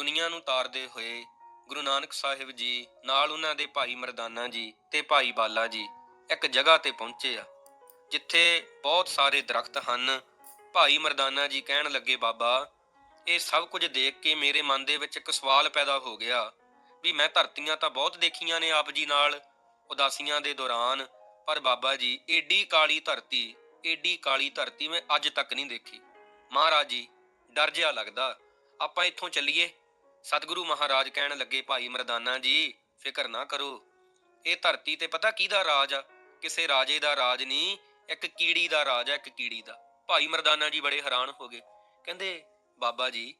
ਦੁਨੀਆ ਨੂੰ ਤਾਰਦੇ ਹੋਏ ਗੁਰੂ ਨਾਨਕ ਸਾਹਿਬ ਜੀ, ਨਾਲ ਉਹਨਾਂ ਦੇ ਭਾਈ ਮਰਦਾਨਾ ਜੀ ਤੇ ਭਾਈ ਬਾਲਾ ਜੀ ਇੱਕ ਜਗ੍ਹਾ ਤੇ ਪਹੁੰਚੇ ਆ, ਜਿੱਥੇ ਬਹੁਤ ਸਾਰੇ ਦਰਖਤ ਹਨ। ਭਾਈ ਮਰਦਾਨਾ ਜੀ ਕਹਿਣ ਲੱਗੇ, ਬਾਬਾ, ਇਹ ਸਭ ਕੁਝ ਦੇਖ ਕੇ ਮੇਰੇ ਮਨ ਦੇ ਵਿੱਚ ਇੱਕ ਸਵਾਲ ਪੈਦਾ ਹੋ ਗਿਆ ਵੀ ਮੈਂ ਧਰਤੀਆਂ ਤਾਂ ਬਹੁਤ ਦੇਖੀਆਂ ਨੇ ਆਪ ਜੀ ਨਾਲ, ਉਦਾਸੀਆਂ ਦੇ ਦੌਰਾਨ, ਪਰ ਬਾਬਾ ਜੀ, ਏਡੀ ਕਾਲੀ ਧਰਤੀ, ਏਡੀ ਕਾਲੀ ਧਰਤੀ ਮੈਂ ਅੱਜ ਤੱਕ ਨਹੀਂ ਦੇਖੀ। ਮਹਾਰਾਜ ਜੀ, ਡਰ ਜਿਹਾ ਲੱਗਦਾ, ਆਪਾਂ ਇੱਥੋਂ ਚੱਲੀਏ? ਸਤਿਗੁਰੂ ਮਹਾਰਾਜ ਕਹਿਣ ਲੱਗੇ, ਭਾਈ ਮਰਦਾਨਾ ਜੀ, ਫਿਕਰ ਨਾ ਕਰੋ। ਇਹ ਧਰਤੀ ਤੇ ਪਤਾ ਕਿਹਦਾ ਰਾਜ ਆ? ਕਿਸੇ ਰਾਜੇ ਦਾ ਰਾਜ ਨਹੀਂ, ਇੱਕ ਕੀੜੀ ਦਾ ਰਾਜ ਆ, ਇੱਕ ਕੀੜੀ ਦਾ। ਭਾਈ ਮਰਦਾਨਾ ਜੀ ਬੜੇ ਹੈਰਾਨ ਹੋ ਗਏ। ਕਹਿੰਦੇ, ਬਾਬਾ ਜੀ,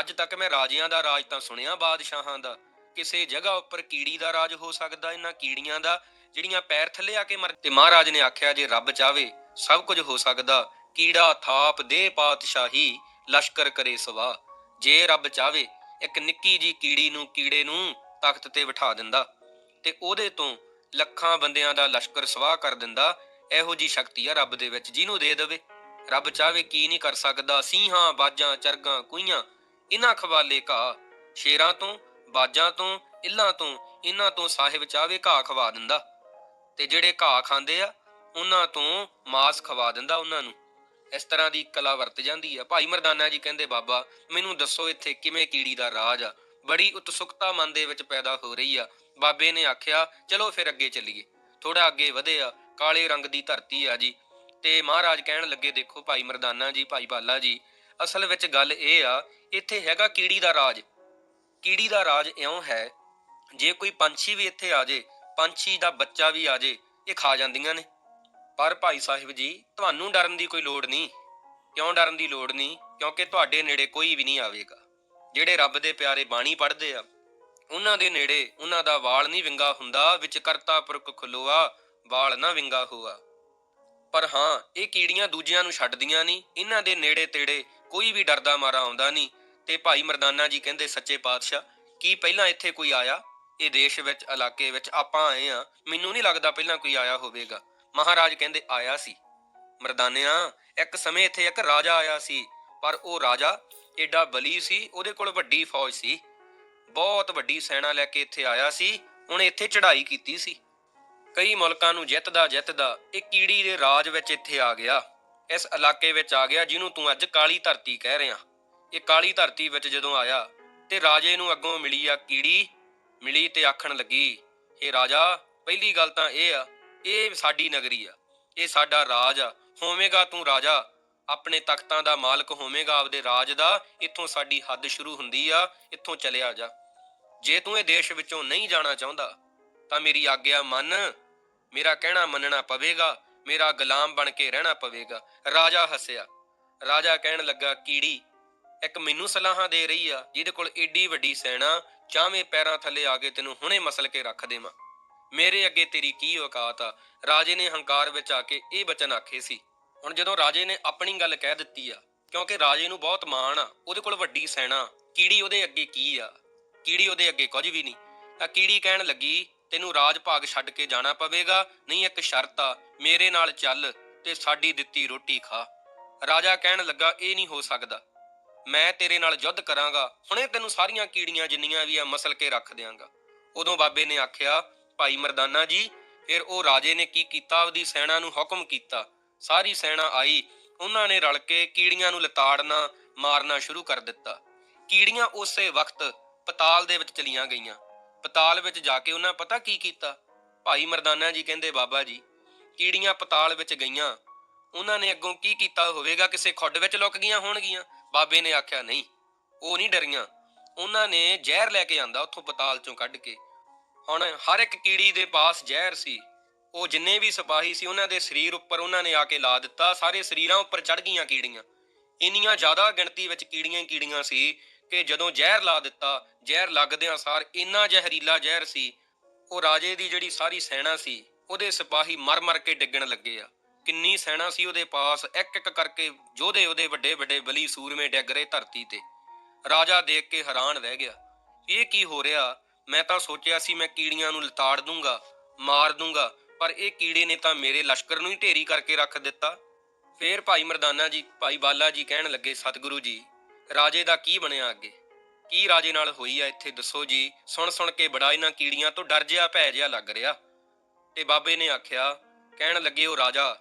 ਅੱਜ ਤੱਕ ਮੈਂ ਰਾਜਿਆਂ ਦਾ ਰਾਜ ਤਾਂ ਸੁਣਿਆ ਬਾਦਸ਼ਾਹਾਂ ਦਾ। ਕਿਸੇ ਜਗ੍ਹਾ ਉੱਪਰ ਕੀੜੀ ਦਾ ਰਾਜ ਹੋ ਸਕਦਾ, ਇਹਨਾਂ ਕੀੜੀਆਂ ਦਾ, ਜਿਹੜੀਆਂ ਪੈਰ ਥੱਲੇ ਆ ਕੇ ਮਰ ਤੇ ਮਹਾਰਾਜ ਨੇ ਆਖਿਆ, ਜੇ ਰੱਬ ਚਾਵੇ, ਸਭ ਕੁਝ ਹੋ ਸਕਦਾ। ਕੀੜਾ, ਥਾਪ ਦੇ ਪਾਤਸ਼ਾਹੀ, ਲਸ਼ਕਰ ਕਰੇ ਸਵਾ। ਜੇ ਰੱਬ ਚਾਵੇ ਇੱਕ ਨਿੱਕੀ ਜੀ ਕੀੜੀ ਨੂੰ ਕੀੜੇ ਨੂੰ ਤਖਤ ਤੇ ਬਿਠਾ ਦਿੰਦਾ ਤੇ ਉਹਦੇ ਤੋਂ ਲੱਖਾਂ ਬੰਦਿਆਂ ਦਾ ਲਸ਼ਕਰ ਸਵਾਹ ਕਰ ਦਿੰਦਾ, ਇਹੋ ਜੀ ਸ਼ਕਤੀ ਆ ਰੱਬ ਦੇ ਵਿੱਚ, ਜਿਹਨੂੰ ਦੇ ਦੇਵੇ। ਰੱਬ ਚਾਵੇ ਕੀ ਨਹੀਂ ਕਰ ਸਕਦਾ ਸਿੰਘਾਂ ਬਾਜਾਂ, ਚਰਗਾਂ ਕੁਈਆਂ ਇਹਨਾਂ ਖਵਾਲੇ ਘਾ ਸ਼ੇਰਾਂ ਤੋਂ, ਬਾਜਾਂ ਤੋਂ ਇੱਲਾਂ ਤੋਂ ਇਹਨਾਂ ਤੋਂ ਸਾਹਿਬ ਚਾਹਵੇ ਘਾਹ ਖਵਾ ਦਿੰਦਾ। ਤੇ ਜਿਹੜੇ ਘਾਹ ਖਾਂਦੇ ਆ ਉਹਨਾਂ ਤੋਂ ਮਾਸ ਖਵਾ ਦਿੰਦਾ ਉਹਨਾਂ ਨੂੰ। ਇਸ ਤਰ੍ਹਾਂ ਦੀ ਕਲਾ ਵਰਤ ਜਾਂਦੀ ਆ। ਭਾਈ ਮਰਦਾਨਾ ਜੀ ਕਹਿੰਦੇ, ਬਾਬਾ, ਮੈਨੂੰ ਦੱਸੋ ਇੱਥੇ ਕਿਵੇਂ ਕੀੜੀ ਦਾ ਰਾਜ ਆ? ਬੜੀ ਉਤਸੁਕਤਾ ਮਨ ਦੇ ਵਿੱਚ ਪੈਦਾ ਹੋ ਰਹੀ ਆ। ਬਾਬੇ ਨੇ ਆਖਿਆ, ਚਲੋ ਫਿਰ ਅੱਗੇ ਚੱਲੀਏ। ਥੋੜਾ ਅੱਗੇ ਵਧੇ ਆ। ਕਾਲੇ ਰੰਗ ਦੀ ਧਰਤੀ ਆ ਜੀ। ਤੇ ਮਹਾਰਾਜ ਕਹਿਣ ਲੱਗੇ, ਦੇਖੋ ਭਾਈ ਮਰਦਾਨਾ ਜੀ, ਭਾਈ ਬਾਲਾ ਜੀ, ਅਸਲ ਵਿੱਚ ਗੱਲ ਇਹ ਆ, ਇੱਥੇ ਹੈਗਾ ਕੀੜੀ ਦਾ ਰਾਜ। ਕੀੜੀ ਦਾ ਰਾਜ ਇਉਂ ਹੈ, ਜੇ ਕੋਈ ਪੰਛੀ ਵੀ ਇੱਥੇ ਆ ਜੇ, ਪੰਛੀ ਦਾ ਬੱਚਾ ਵੀ ਆ ਜੇ, ਇਹ ਖਾ ਜਾਂਦੀਆਂ ਨੇ। ਪਰ ਭਾਈ ਸਾਹਿਬ ਜੀ, ਤੁਹਾਨੂੰ ਡਰਨ ਦੀ ਕੋਈ ਲੋੜ ਨਹੀਂ। ਕਿਉਂ ਡਰਨ ਦੀ ਲੋੜ ਨਹੀਂ? ਕਿਉਂਕਿ ਤੁਹਾਡੇ ਨੇੜੇ ਕੋਈ ਵੀ ਨਹੀਂ ਆਵੇਗਾ। ਜਿਹੜੇ ਰੱਬ ਦੇ ਪਿਆਰੇ ਬਾਣੀ ਪੜ੍ਹਦੇ ਆ, ਉਹਨਾਂ ਦੇ ਨੇੜੇ ਉਹਨਾਂ ਦਾ ਵਾਲ ਨਹੀਂ ਵਿੰਗਾ ਹੁੰਦਾ, ਵਿੱਚ ਕਰਤਾ ਪੁਰਖ ਖਲੋਆ, ਵਾਲ ਨਾ ਵਿੰਗਾ ਹੋਆ। ਪਰ ਹਾਂ, ਇਹ ਕੀੜੀਆਂ ਦੂਜਿਆਂ ਨੂੰ ਛੱਡਦੀਆਂ ਨਹੀਂ, ਇਹਨਾਂ ਦੇ ਨੇੜੇ ਤੇੜੇ ਕੋਈ ਵੀ ਡਰਦਾ ਮਾਰਾ ਆਉਂਦਾ ਨਹੀਂ। ਤੇ ਭਾਈ ਮਰਦਾਨਾ ਜੀ ਕਹਿੰਦੇ ਸੱਚੇ ਪਾਤਸ਼ਾਹ, ਕੀ ਪਹਿਲਾਂ ਇੱਥੇ ਕੋਈ ਆਇਆ? ਇਹ ਦੇਸ਼ ਵਿੱਚ, ਇਲਾਕੇ ਵਿੱਚ ਆਪਾਂ ਆਏ ਆ, ਮੈਨੂੰ ਨਹੀਂ ਲੱਗਦਾ ਪਹਿਲਾਂ ਕੋਈ ਆਇਆ ਹੋਵੇਗਾ। ਮਹਾਰਾਜ ਕਹਿੰਦੇ ਆਇਆ ਸੀ। ਮਰਦਾਨਿਆ ਇੱਕ ਸਮੇਂ ਇੱਥੇ ਇੱਕ ਰਾਜਾ ਆਇਆ ਸੀ, ਪਰ ਉਹ ਰਾਜਾ ਏਡਾ ਬਲੀ ਸੀ, ਉਹਦੇ ਕੋਲ ਵੱਡੀ ਫੌਜ ਸੀ। ਬਹੁਤ ਵੱਡੀ ਸੈਨਾ ਲੈ ਕੇ ਇੱਥੇ ਆਇਆ ਸੀ, ਉਹਨੇ ਇੱਥੇ ਚੜ੍ਹਾਈ ਕੀਤੀ ਸੀ। ਕਈ ਮੁਲਕਾਂ ਨੂੰ ਜਿੱਤਦਾ ਜਿੱਤਦਾ ਇਹ ਕੀੜੀ ਦੇ ਰਾਜ ਵਿੱਚ ਇੱਥੇ ਆ ਗਿਆ। ਇਸ ਇਲਾਕੇ ਵਿੱਚ ਆ ਗਿਆ ਜਿਹਨੂੰ ਤੂੰ ਅੱਜ ਕਾਲੀ ਧਰਤੀ ਕਹਿ ਰਿਹਾ। ਇਹ ਕਾਲੀ ਧਰਤੀ ਵਿੱਚ ਜਦੋਂ ਆਇਆ ਤੇ ਰਾਜੇ ਨੂੰ ਅੱਗੋਂ ਮਿਲੀ ਆ ਕੀੜੀ, ਮਿਲੀ ਤੇ ਆਖਣ ਲੱਗੀ ਇਹ ਰਾਜਾ, ਪਹਿਲੀ ਗੱਲ ਤਾਂ ਇਹ ਆ ਇਹ ਸਾਡੀ ਨਗਰੀ ਆ, ਇਹ ਸਾਡਾ ਰਾਜ ਆ। ਹੋਵੇਂਗਾ ਤੂੰ ਰਾਜਾ, ਆਪਣੇ ਤਖਤਾਂ ਦਾ ਮਾਲਕ ਹੋਵੇਂਗਾ ਆਪਦੇ ਰਾਜ ਦਾ, ਇੱਥੋਂ ਸਾਡੀ ਹੱਦ ਸ਼ੁਰੂ ਹੁੰਦੀ ਆ, ਇੱਥੋਂ ਚਲਿਆ ਜਾ। ਜੇ ਤੂੰ ਇਹ ਦੇਸ਼ ਵਿੱਚੋਂ ਨਹੀਂ ਜਾਣਾ ਚਾਹੁੰਦਾ, ਤਾਂ ਮੇਰੀ ਆਗਿਆ ਮੰਨ, ਮੇਰਾ ਕਹਿਣਾ ਮੰਨਣਾ ਪਵੇਗਾ, ਮੇਰਾ ਗੁਲਾਮ ਬਣ ਕੇ ਰਹਿਣਾ ਪਵੇਗਾ। ਰਾਜਾ ਹੱਸਿਆ, ਰਾਜਾ ਕਹਿਣ ਲੱਗਾ, ਕੀੜੀ, ਇੱਕ ਮੈਨੂੰ ਸਲਾਹਾਂ ਦੇ ਰਹੀ ਆ, ਜਿਹਦੇ ਕੋਲ ਏਡੀ ਵੱਡੀ ਸੈਨਾ, ਚਾਵੇਂ ਪੈਰਾਂ ਥੱਲੇ ਆ ਕੇ ਤੈਨੂੰ ਹੁਣੇ ਮਸਲ ਕੇ ਰੱਖ ਦੇਵਾਂ। ਮੇਰੇ ਅੱਗੇ ਤੇਰੀ ਕੀ ਔਕਾਤ ਆ? ਰਾਜੇ ਨੇ ਹੰਕਾਰ ਵਿੱਚ ਆ ਕੇ ਇਹ ਬਚਨ ਆਖੇ ਸੀ। ਹੁਣ ਜਦੋਂ ਰਾਜੇ ਨੇ ਆਪਣੀ ਗੱਲ ਕਹਿ ਦਿੱਤੀ ਆ, ਕਿਉਂਕਿ ਰਾਜੇ ਨੂੰ ਬਹੁਤ ਮਾਣ ਆ, ਉਹਦੇ ਕੋਲ ਵੱਡੀ ਸੈਨਾ ਕੀੜੀ ਉਹਦੇ ਅੱਗੇ ਕੀ ਆ? ਕੀੜੀ ਉਹਦੇ ਅੱਗੇ ਕੁਝ ਵੀ ਨਹੀਂ। ਤਾਂ ਕੀੜੀ ਕਹਿਣ ਲੱਗੀ, ਤੈਨੂੰ ਰਾਜ ਭਾਗ ਛੱਡ ਕੇ ਜਾਣਾ ਪਵੇਗਾ, ਨਹੀਂ ਇੱਕ ਸ਼ਰਤ ਆ, ਮੇਰੇ ਨਾਲ ਚੱਲ ਤੇ ਸਾਡੀ ਦਿੱਤੀ ਰੋਟੀ ਖਾ। ਰਾਜਾ ਕਹਿਣ ਲੱਗਾ, ਇਹ ਨਹੀਂ ਹੋ ਸਕਦਾ। ਮੈਂ ਤੇਰੇ ਨਾਲ ਯੁੱਧ ਕਰਾਂਗਾ, ਹੁਣੇ ਤੈਨੂੰ ਸਾਰੀਆਂ ਕੀੜੀਆਂ ਜਿੰਨੀਆਂ ਵੀ ਆ, ਮਸਲ ਕੇ ਰੱਖ ਦਿਆਂਗਾ। ਉਦੋਂ ਬਾਬੇ ਨੇ ਆਖਿਆ ਭਾਈ ਮਰਦਾਨਾ ਜੀ, ਫਿਰ ਉਹ ਰਾਜੇ ਨੇ ਕੀ ਕੀਤਾ? ਉਹਦੀ ਸੈਨਾ ਨੂੰ ਹੁਕਮ ਕੀਤਾ। ਸਾਰੀ ਸੈਨਾ ਆਈ। ਉਹਨਾਂ ਨੇ ਰਲ ਕੇ ਕੀੜੀਆਂ ਨੂੰ ਲਤਾੜਨਾ, ਮਾਰਨਾ ਸ਼ੁਰੂ ਕਰ ਦਿੱਤਾ। ਕੀੜੀਆਂ ਉਸੇ ਵਕਤ ਪਤਾਲ ਦੇ ਵਿੱਚ ਚਲੀਆਂ ਗਈਆਂ। ਪਤਾਲ ਵਿੱਚ ਜਾ ਕੇ ਉਹਨਾਂ ਪਤਾ ਕੀ ਕੀਤਾ? ਭਾਈ ਮਰਦਾਨਾ ਜੀ ਕਹਿੰਦੇ, ਬਾਬਾ ਜੀ, ਕੀੜੀਆਂ ਪਤਾਲ ਵਿੱਚ ਗਈਆਂ। ਉਹਨਾਂ ਨੇ ਅੱਗੋਂ ਕੀ ਕੀਤਾ? ਹੋਵੇਗਾ ਕਿਸੇ ਖੁੱਡ ਵਿੱਚ ਲੁਕ ਗਈਆਂ ਹੋਣਗੀਆਂ? ਬਾਬੇ ਨੇ ਆਖਿਆ, ਨਹੀਂ, ਉਹ ਨਹੀਂ ਡਰੀਆਂ। ਉਹਨਾਂ ਨੇ ਜ਼ਹਿਰ ਲੈ ਕੇ ਆਂਦਾ ਉੱਥੋਂ ਪਤਾਲ ਚੋਂ ਕੱਢ ਕੇ। ਹੁਣ ਹਰ ਇੱਕ ਕੀੜੀ ਦੇ ਪਾਸ ਜ਼ਹਿਰ ਸੀ, ਉਹ ਜਿੰਨੇ ਵੀ ਸਿਪਾਹੀ ਸੀ ਉਹਨਾਂ ਦੇ ਸਰੀਰ ਉੱਪਰ ਉਹਨਾਂ ਨੇ ਆ ਕੇ ਲਾ ਦਿੱਤਾ, ਸਾਰੇ ਸਰੀਰਾਂ ਉੱਪਰ ਚੜ ਗਈਆਂ ਕੀੜੀਆਂ। ਇੰਨੀਆਂ ਜ਼ਿਆਦਾ ਗਿਣਤੀ ਵਿੱਚ ਕੀੜੀਆਂ ਹੀ ਕੀੜੀਆਂ ਸੀ ਕਿ ਜਦੋਂ ਜ਼ਹਿਰ ਲਾ ਦਿੱਤਾ, ਜ਼ਹਿਰ ਲੱਗਦਿਆਂ ਸਾਰ ਇੰਨਾ ਜ਼ਹਿਰੀਲਾ ਜ਼ਹਿਰ ਸੀ, ਉਹ ਰਾਜੇ ਦੀ ਜਿਹੜੀ ਸਾਰੀ ਸੈਨਾ ਸੀ, ਉਹਦੇ ਸਿਪਾਹੀ ਮਰ-ਮਰ ਕੇ ਡਿੱਗਣ ਲੱਗੇ ਆ। ਕਿੰਨੀ ਸੈਨਾ ਸੀ ਉਹਦੇ ਪਾਸ, ਇੱਕ ਇੱਕ ਕਰਕੇ ਯੋਧੇ ਉਹਦੇ ਵੱਡੇ ਵੱਡੇ ਬਲੀ ਸੂਰਮੇ ਡਿੱਗ ਰਹੇ ਧਰਤੀ ਤੇ। ਰਾਜਾ ਦੇਖ ਕੇ ਹੈਰਾਨ ਰਹਿ ਗਿਆ, ਇਹ ਕੀ ਹੋ ਰਿਹਾ? ਮੈਂ ਤਾਂ ਸੋਚਿਆ ਸੀ ਮੈਂ ਕੀੜੀਆਂ ਨੂੰ ਲਤਾੜ ਦੂੰਗਾ, ਮਾਰ ਦੂੰਗਾ, ਪਰ ਇਹ ਕੀੜੇ ਨੇ ਤਾਂ ਮੇਰੇ ਲਸ਼ਕਰ ਨੂੰ ਹੀ ਢੇਰੀ ਕਰਕੇ ਰੱਖ ਦਿੱਤਾ। ਫੇਰ ਭਾਈ ਮਰਦਾਨਾ ਜੀ, ਭਾਈ ਬਾਲਾ ਜੀ ਕਹਿਣ ਲੱਗੇ, ਸਤਿਗੁਰੂ ਜੀ, ਰਾਜੇ ਦਾ ਕੀ ਬਣਿਆ ਅੱਗੇ? ਕੀ ਰਾਜੇ ਨਾਲ ਹੋਈ ਆ ਇੱਥੇ? ਦੱਸੋ ਜੀ। ਸੁਣ ਸੁਣ ਕੇ ਬੜਾ ਇਹਨਾਂ ਕੀੜੀਆਂ ਤੋਂ ਡਰ ਜਿਹਾ ਭੈ ਜਿਹਾ ਲੱਗ ਰਿਹਾ। ਤੇ ਬਾਬੇ ਨੇ ਆਖਿਆ, ਕਹਿਣ ਲੱਗੇ, ਉਹ ਰਾਜਾ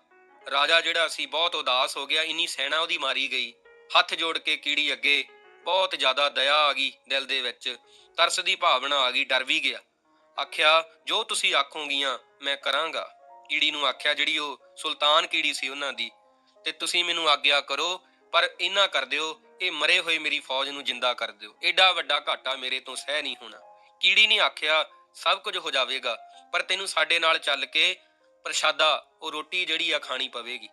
ਰਾਜਾ ਜਿਹੜਾ ਸੀ ਬਹੁਤ ਉਦਾਸ ਹੋ ਗਿਆ, ਇੰਨੀ ਸੈਨਾ ਉਹਦੀ ਮਾਰੀ ਗਈ। ਹੱਥ ਜੋੜ ਕੇ ਕੀੜੀ ਅੱਗੇ, ਬਹੁਤ ਜ਼ਿਆਦਾ ਦਇਆ ਆ ਗਈ ਦਿਲ ਦੇ ਵਿੱਚ। ਤਰਸ ਦੀ ਭਾਵਨਾ ਆ ਗਈ, ਡਰ ਵੀ ਗਿਆ। ਆਖਿਆ, ਜੋ ਤੁਸੀਂ ਆਖੋਗੀਆਂ, ਮੈਂ ਕਰਾਂਗਾ। ਕੀੜੀ ਨੂੰ ਆਖਿਆ, ਜਿਹੜੀ ਉਹ ਸੁਲਤਾਨ ਕੀੜੀ ਸੀ ਉਹਨਾਂ ਦੀ, ਤੇ ਤੁਸੀਂ ਮੈਨੂੰ ਆਗਿਆ ਕਰੋ, ਪਰ ਇਹਨਾਂ ਕਰ ਦਿਓ, ਇਹ ਮਰੇ ਹੋਏ ਮੇਰੀ ਫੌਜ ਨੂੰ ਜਿੰਦਾ ਕਰ ਦਿਓ। ਐਡਾ ਵੱਡਾ ਘਾਟਾ ਮੇਰੇ ਤੋਂ ਸਹਿ ਨਹੀਂ ਹੋਣਾ। ਕੀੜੀ ਨੇ ਆਖਿਆ, ਸਭ ਕੁਝ ਹੋ ਜਾਵੇਗਾ, ਪਰ ਤੈਨੂੰ ਸਾਡੇ ਨਾਲ ਚੱਲ ਕੇ ਪ੍ਰਸ਼ਾਦਾ, ਉਹ ਰੋਟੀ ਜਿਹੜੀ ਆ, ਖਾਣੀ ਪਵੇਗੀ।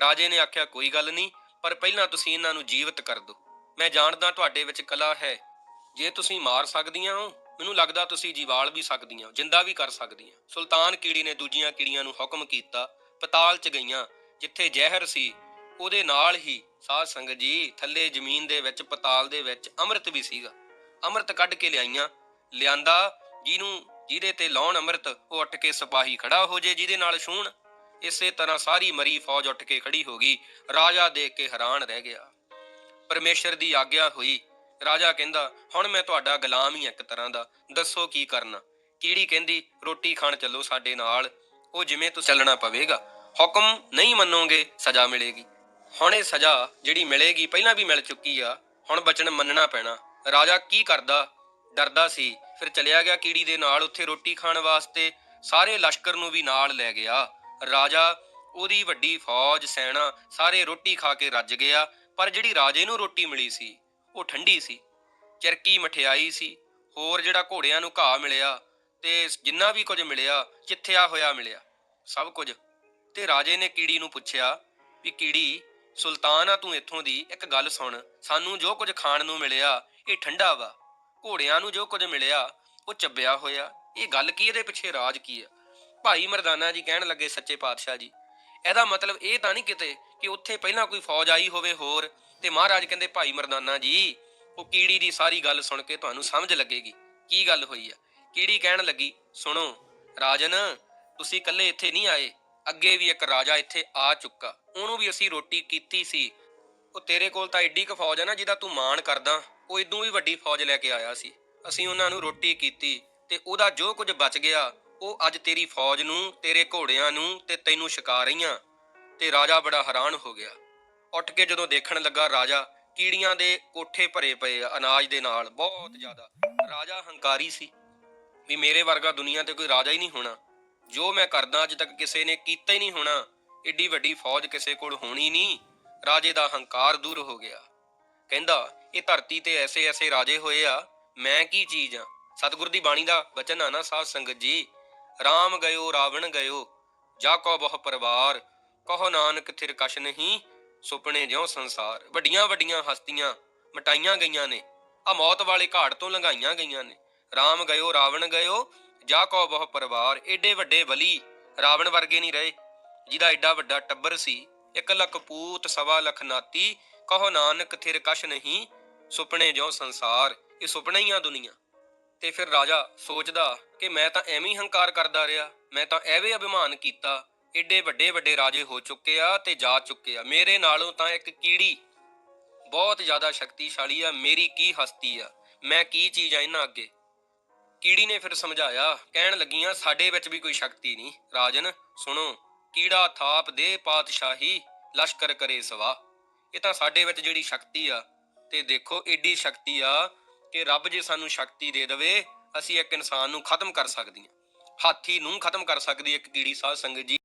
ਰਾਜੇ ਨੇ ਆਖਿਆ, ਕੋਈ ਗੱਲ ਨਹੀਂ, ਪਰ ਪਹਿਲਾਂ ਤੁਸੀਂ ਇਹਨਾਂ ਨੂੰ ਜੀਵਤ ਕਰ ਦਿਓ। ਮੈਂ ਜਾਣਦਾ ਤੁਹਾਡੇ ਵਿੱਚ ਕਲਾ ਹੈ ਜੇ ਤੁਸੀਂ ਮਾਰ ਸਕਦੀਆਂ ਹੋ, ਮੈਨੂੰ ਲੱਗਦਾ ਤੁਸੀਂ ਜੀਵਾਲ ਵੀ ਸਕਦੀਆਂ ਹੋ, ਜਿੰਦਾ ਵੀ ਕਰ ਸਕਦੀਆਂ। ਸੁਲਤਾਨ ਕੀੜੀ ਨੇ ਦੂਜੀਆਂ ਕੀੜੀਆਂ ਨੂੰ ਹੁਕਮ ਕੀਤਾ, ਪਤਾਲ 'ਚ ਗਈਆਂ, ਜਿੱਥੇ ਜ਼ਹਿਰ ਸੀ, ਉਹਦੇ ਨਾਲ ਹੀ ਸਾਧ ਸੰਗਤ ਜੀ ਥੱਲੇ ਜ਼ਮੀਨ ਦੇ ਵਿੱਚ, ਪਤਾਲ ਦੇ ਵਿੱਚ ਅੰਮ੍ਰਿਤ ਵੀ ਸੀਗਾ। ਅੰਮ੍ਰਿਤ ਕੱਢ ਕੇ ਲਿਆਈਆਂ। ਲਿਆਂਦਾ, ਜਿਹਨੂੰ, ਜਿਹਦੇ ਤੇ ਲਾਉਣ ਅੰਮ੍ਰਿਤ, ਉਹ ਉੱਠ ਕੇ ਸਿਪਾਹੀ ਖੜਾ ਹੋ ਜੇ, ਜਿਹਦੇ ਨਾਲ ਛੂਣ ਇਸੇ ਤਰ੍ਹਾਂ ਸਾਰੀ ਮਰੀ ਫੌਜ ਉੱਠ ਕੇ ਖੜੀ ਹੋ ਗਈ। ਰਾਜਾ ਦੇਖ ਕੇ ਹੈਰਾਨ ਰਹਿ ਗਿਆ। ਪਰਮੇਸ਼ਰ ਦੀ ਆਗਿਆ ਹੋਈ ਰਾਜਾ ਕਹਿੰਦਾ, ਹੁਣ ਮੈਂ ਤੁਹਾਡਾ ਗੁਲਾਮ ਹੀ ਇੱਕ ਤਰ੍ਹਾਂ ਦਾ। ਦੱਸੋ ਕੀ ਕਰਨਾ? ਕੀੜੀ ਕਹਿੰਦੀ, ਰੋਟੀ ਖਾਣ ਚੱਲੋ ਸਾਡੇ ਨਾਲ। ਉਹ ਜਿਵੇਂ ਤੁਸੀਂ ਚੱਲਣਾ ਪਵੇਗਾ। ਹੁਕਮ ਨਹੀਂ ਮੰਨੋਗੇ, ਸਜ਼ਾ ਮਿਲੇਗੀ। ਹੁਣ ਇਹ ਸਜ਼ਾ ਜਿਹੜੀ ਮਿਲੇਗੀ, ਪਹਿਲਾਂ ਵੀ ਮਿਲ ਚੁੱਕੀ ਆ। ਹੁਣ ਬਚਨ ਮੰਨਣਾ ਪੈਣਾ। ਰਾਜਾ ਕੀ ਕਰਦਾ? ਡਰਦਾ ਸੀ। ਫਿਰ ਚਲਿਆ ਗਿਆ ਕੀੜੀ ਦੇ ਨਾਲ। ਉੱਥੇ ਰੋਟੀ ਖਾਣ ਵਾਸਤੇ ਸਾਰੇ ਲਸ਼ਕਰ ਨੂੰ ਵੀ ਨਾਲ ਲੈ ਗਿਆ। ਰਾਜਾ, ਉਹਦੀ ਵੱਡੀ ਫੌਜ, ਸੈਨਾ, ਸਾਰੇ ਰੋਟੀ ਖਾ ਕੇ ਰੱਜ ਗਿਆ। ਪਰ ਜਿਹੜੀ ਰਾਜੇ ਨੂੰ ਰੋਟੀ ਮਿਲੀ ਸੀ ਉਹ ਠੰਡੀ ਸੀ, ਚਰਕੀ ਮਠਿਆਈ ਸੀ, ਹੋਰ ਜਿਹੜਾ ਘੋੜਿਆਂ ਨੂੰ ਘਾਹ ਮਿਲਿਆ ਤੇ ਜਿੰਨਾ ਵੀ ਕੁਝ ਮਿਲਿਆ ਚਿੱਥਿਆ ਹੋਇਆ ਮਿਲਿਆ, ਸਭ ਕੁਝ। ਤੇ ਰਾਜੇ ਨੇ ਕੀੜੀ ਨੂੰ ਪੁੱਛਿਆ ਵੀ ਕੀੜੀ, ਸੁਲਤਾਨ ਆ ਤੂੰ ਇੱਥੋਂ ਦੀ, ਇੱਕ ਗੱਲ ਸੁਣ, ਸਾਨੂੰ ਜੋ ਕੁਝ ਖਾਣ ਨੂੰ ਮਿਲਿਆ, ਇਹ ਠੰਡਾ ਵਾ। ਘੋੜਿਆਂ ਨੂੰ ਜੋ ਕੁਝ ਮਿਲਿਆ, ਉਹ ਚੱਬਿਆ ਹੋਇਆ। ਇਹ ਗੱਲ ਕੀ ਇਹਦੇ ਪਿੱਛੇ ਰਾਜ ਕੀ ਆ? ਭਾਈ ਮਰਦਾਨਾ ਜੀ ਕਹਿਣ ਲੱਗੇ ਸੱਚੇ ਪਾਤਸ਼ਾਹ ਜੀ, ਇਹਦਾ ਮਤਲਬ ਇਹ ਤਾਂ ਨਹੀਂ ਕਿਤੇ ਕਿ ਉੱਥੇ ਪਹਿਲਾਂ ਕੋਈ ਫੌਜ ਆਈ ਹੋਵੇ ਹੋਰ ਤੇ ਮਹਾਰਾਜ ਕਹਿੰਦੇ, ਭਾਈ ਮਰਦਾਨਾ ਜੀ, ਉਹ ਕੀੜੀ ਦੀ ਸਾਰੀ ਗੱਲ ਸੁਣ ਕੇ ਤੁਹਾਨੂੰ ਸਮਝ ਲੱਗੇਗੀ। ਕੀ ਗੱਲ ਹੋਈ ਆ? ਕੀੜੀ ਕਹਿਣ ਲੱਗੀ, ਸੁਣੋ, ਰਾਜਨ, ਤੁਸੀਂ ਇਕੱਲੇ ਇੱਥੇ ਨਹੀਂ ਆਏ। ਅੱਗੇ ਵੀ ਇੱਕ ਰਾਜਾ ਇੱਥੇ ਆ ਚੁੱਕਾ। ਉਹਨੂੰ ਵੀ ਅਸੀਂ ਰੋਟੀ ਕੀਤੀ ਸੀ। ਉਹ ਤੇਰੇ ਕੋਲ ਤਾਂ ਐਡੀ ਕੁ ਫੌਜ ਹੈ ਨਾ, ਜਿਹਦਾ ਤੂੰ ਮਾਣ ਕਰਦਾ। ਉਹ ਇਦੋਂ ਵੀ ਵੱਡੀ ਫੌਜ ਲੈ ਕੇ ਆਇਆ ਸੀ। ਅਸੀਂ ਉਹਨਾਂ ਨੂੰ ਰੋਟੀ ਕੀਤੀ ਤੇ ਉਹਦਾ ਜੋ ਕੁਝ ਬਚ ਗਿਆ, ਉਹ ਅੱਜ ਤੇਰੀ ਫੌਜ ਨੂੰ, ਤੇਰੇ ਘੋੜਿਆਂ ਨੂੰ ਤੇ ਤੈਨੂੰ ਛਕਾ ਰਹੀਆਂ। ਤੇ ਰਾਜਾ ਬੜਾ ਹੈਰਾਨ ਹੋ ਗਿਆ। ਉੱਠ ਕੇ ਜਦੋਂ ਦੇਖਣ ਲੱਗਾ ਰਾਜਾ, ਕੀੜੀਆਂ ਦੇ ਕੋਠੇ ਭਰੇ ਪਏ ਆ ਅਨਾਜ ਦੇ ਨਾਲ, ਬਹੁਤ ਜ਼ਿਆਦਾ। ਰਾਜਾ ਹੰਕਾਰੀ ਸੀ ਵੀ ਮੇਰੇ ਵਰਗਾ ਦੁਨੀਆ ਤੇ ਕੋਈ ਰਾਜਾ ਹੀ ਨਹੀਂ ਹੋਣਾ। ਜੋ ਮੈਂ ਕਰਦਾ ਅੱਜ ਤੱਕ ਕਿਸੇ ਨੇ ਕੀਤਾ ਹੀ ਨਹੀਂ ਹੋਣਾ। ਏਡੀ ਵੱਡੀ ਫੌਜ ਕਿਸੇ ਕੋਲ ਹੋਣੀ ਨਹੀਂ। ਰਾਜੇ ਦਾ ਹੰਕਾਰ ਦੂਰ ਹੋ ਗਿਆ। ਕਹਿੰਦਾ, ਇਹ ਧਰਤੀ ਤੇ ਐਸੇ ਐਸੇ ਰਾਜੇ ਹੋਏ ਆ, ਮੈਂ ਕੀ ਚੀਜ਼ ਆ? ਸਤਿਗੁਰ ਦੀ ਬਾਣੀ ਦਾ ਬਚਨ ਆ ਨਾ ਸਾਧ ਸੰਗਤ ਜੀ RAM ਗਇਓ, ਰਾਵਣ ਗਇਓ, ਜਾ ਕੋ ਬਹੁ ਪਰਿਵਾਰ, ਕਹੋ ਨਾਨਕ ਥਿਰ ਕਛ ਨਹੀਂ ਸੁਪਨੇ ਜਿਉਂ ਸੰਸਾਰ, ਵੱਡੀਆਂ ਵੱਡੀਆਂ ਹਸਤੀਆਂ ਮਟਾਈਆਂ ਗਈਆਂ ਨੇ। ਆ ਮੌਤ ਵਾਲੇ ਘਾਟ ਤੋਂ ਲੰਘਾਈਆਂ ਗਈਆਂ ਨੇ। ਰਾਮ ਗਇਓ, ਰਾਵਣ ਗਇਓ, ਜਾ ਕੋ ਬਹੁ ਪਰਿਵਾਰ, ਏਡੇ ਵੱਡੇ ਬਲੀ, ਰਾਵਣ ਵਰਗੇ ਨਹੀਂ ਰਹੇ, ਜਿਹਦਾ ਏਡਾ ਵੱਡਾ ਟੱਬਰ ਸੀ। ਇੱਕ ਲੱਖ ਪੂਤ, ਸਵਾ ਲੱਖ ਨਾਤੀ, ਕਹੋ ਨਾਨਕ ਥਿਰ ਕਸ਼ ਨਹੀਂ, ਸੁਪਨੇ ਜਿਉ ਸੰਸਾਰ, ਇਹ ਸੁਪਨੇ ਹੀ ਆ ਦੁਨੀਆ। ਤੇ ਫਿਰ ਰਾਜਾ ਸੋਚਦਾ ਕਿ ਮੈਂ ਤਾਂ ਐਵੇਂ ਹੀ ਹੰਕਾਰ ਕਰਦਾ ਰਿਹਾ, ਮੈਂ ਤਾਂ ਐਵੇਂ ਅਭਿਮਾਨ ਕੀਤਾ ਏਡੇ ਵੱਡੇ ਵੱਡੇ ਰਾਜੇ ਹੋ ਚੁੱਕੇ ਆ ਤੇ ਜਾ ਚੁੱਕੇ ਆ। ਮੇਰੇ ਨਾਲੋਂ ਤਾਂ ਇੱਕ ਕੀੜੀ ਬਹੁਤ ਜ਼ਿਆਦਾ ਸ਼ਕਤੀਸ਼ਾਲੀ ਆ, ਮੇਰੀ ਕੀ ਹਸਤੀ ਆ, ਮੈਂ ਕੀ ਚੀਜ਼ ਆ ਇਹਨਾਂ ਅੱਗੇ? ਕੀੜੀ ਨੇ ਫਿਰ ਸਮਝਾਇਆ, ਕਹਿਣ ਲੱਗੀਆਂ, ਸਾਡੇ ਵਿੱਚ ਵੀ ਕੋਈ ਸ਼ਕਤੀ ਨਹੀਂ। ਰਾਜਨ, ਸੁਣੋ, ਕੀੜਾ ਥਾਪ ਦੇ, ਪਾਤਸ਼ਾਹੀ ਲਸ਼ਕਰ ਕਰੇ ਸਵਾ। ਇਹ ਤਾਂ ਸਾਡੇ ਵਿੱਚ ਜਿਹੜੀ ਸ਼ਕਤੀ ਆ, ਤੇ ਦੇਖੋ ਏਡੀ ਸ਼ਕਤੀ ਆ ਕਿ ਰੱਬ ਜੇ ਸਾਨੂੰ ਸ਼ਕਤੀ ਦੇ ਦੇਵੇ, ਅਸੀਂ ਇੱਕ ਇਨਸਾਨ ਨੂੰ ਖਤਮ ਕਰ ਸਕਦੀਆਂ। ਹਾਥੀ ਨੂੰ ਖਤਮ ਕਰ ਸਕਦੀ ਇੱਕ ਕੀੜੀ ਸਾਧ ਸੰਗਤ ਜੀ।